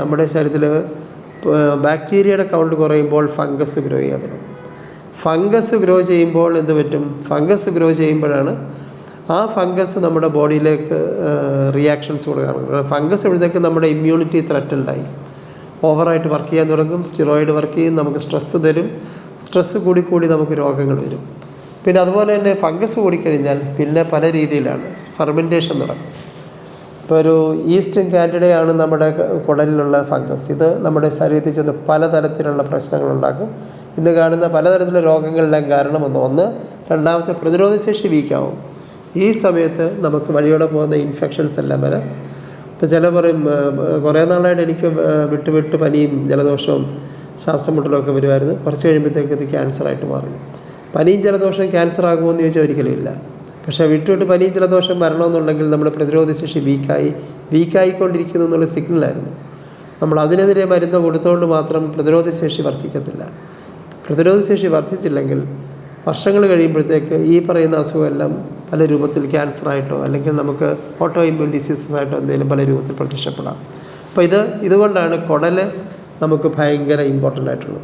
നമ്മുടെ ശരീരത്തിൽ ബാക്ടീരിയയുടെ കൗണ്ട് കുറയുമ്പോൾ ഫംഗസ് ഗ്രോ ചെയ്യാൻ തുടങ്ങും. ഫംഗസ് ഗ്രോ ചെയ്യുമ്പോൾ എന്ത് പറ്റും? ഫംഗസ് ഗ്രോ ചെയ്യുമ്പോഴാണ് ആ ഫംഗസ് നമ്മുടെ ബോഡിയിലേക്ക് റിയാക്ഷൻസ് കൊടുക്കാൻ ഫംഗസ് എഴുതേക്ക് നമ്മുടെ ഇമ്മ്യൂണിറ്റി ത്രെറ്റ് ഉണ്ടായി. ഓവറായിട്ട് വർക്ക് ചെയ്യാൻ തുടങ്ങും സ്റ്റിറോയിഡ് വർക്ക് ചെയ്യും നമുക്ക് സ്ട്രെസ്സ് തരും സ്ട്രെസ്സ് കൂടി കൂടി നമുക്ക് രോഗങ്ങൾ വരും. പിന്നെ അതുപോലെ തന്നെ ഫംഗസ് കൂടിക്കഴിഞ്ഞാൽ പിന്നെ പല രീതിയിലാണ് ഫെർമെന്റേഷൻ നടക്കും. ഇപ്പോൾ ഒരു ഈസ്റ്റേൺ കാൻഡിഡയാണ് നമ്മുടെ കുടലിലുള്ള ഫംഗസ്. ഇത് നമ്മുടെ ശരീരത്തിൽ ചെന്ന് പലതരത്തിലുള്ള പ്രശ്നങ്ങൾ ഉണ്ടാക്കും ഇന്ന് കാണുന്ന പലതരത്തിലുള്ള രോഗങ്ങളുടെയും കാരണം ഒന്ന് ഒന്ന് രണ്ടാമത്തെ പ്രതിരോധശേഷി വീക്കാവും. ഈ സമയത്ത് നമുക്ക് വഴിയോടെ പോകുന്ന ഇൻഫെക്ഷൻസ് എല്ലാം വരാം. ഇപ്പോൾ ചില പറയും കുറേ നാളായിട്ട് എനിക്ക് വിട്ട് വിട്ട് പനിയും ജലദോഷവും ശ്വാസം മുട്ടലും ഒക്കെ വരുമായിരുന്നു. കുറച്ച് കഴിയുമ്പോഴത്തേക്ക് ഇത് ക്യാൻസറായിട്ട് മാറി. പനിയും ജലദോഷവും ക്യാൻസർ ആകുമോ എന്ന് ചോദിച്ചാൽ ഒരിക്കലും ഇല്ല. പക്ഷേ വിട്ടുവിട്ട് പനി ജലദോഷം വരണമെന്നുണ്ടെങ്കിൽ നമ്മുടെ പ്രതിരോധശേഷി വീക്കായി വീക്കായിക്കൊണ്ടിരിക്കുന്നു എന്നുള്ള സിഗ്നലായിരുന്നു. നമ്മൾ അതിനെതിരെ മരുന്ന് കൊടുത്തുകൊണ്ട് മാത്രം പ്രതിരോധശേഷി വർദ്ധിക്കത്തില്ല. പ്രതിരോധശേഷി വർദ്ധിച്ചില്ലെങ്കിൽ വർഷങ്ങൾ കഴിയുമ്പോഴത്തേക്ക് ഈ പറയുന്ന അസുഖമെല്ലാം പല രൂപത്തിൽ ക്യാൻസറായിട്ടോ അല്ലെങ്കിൽ നമുക്ക് ഓട്ടോ ഇമ്മ്യൂൺ ഡിസീസസ് ആയിട്ടോ എന്തെങ്കിലും പല രൂപത്തിൽ പ്രത്യക്ഷപ്പെടാം. അപ്പോൾ ഇത് ഇതുകൊണ്ടാണ് കുടൽ നമുക്ക് ഭയങ്കര ഇമ്പോർട്ടന്റ് ആയിട്ടുള്ളത്.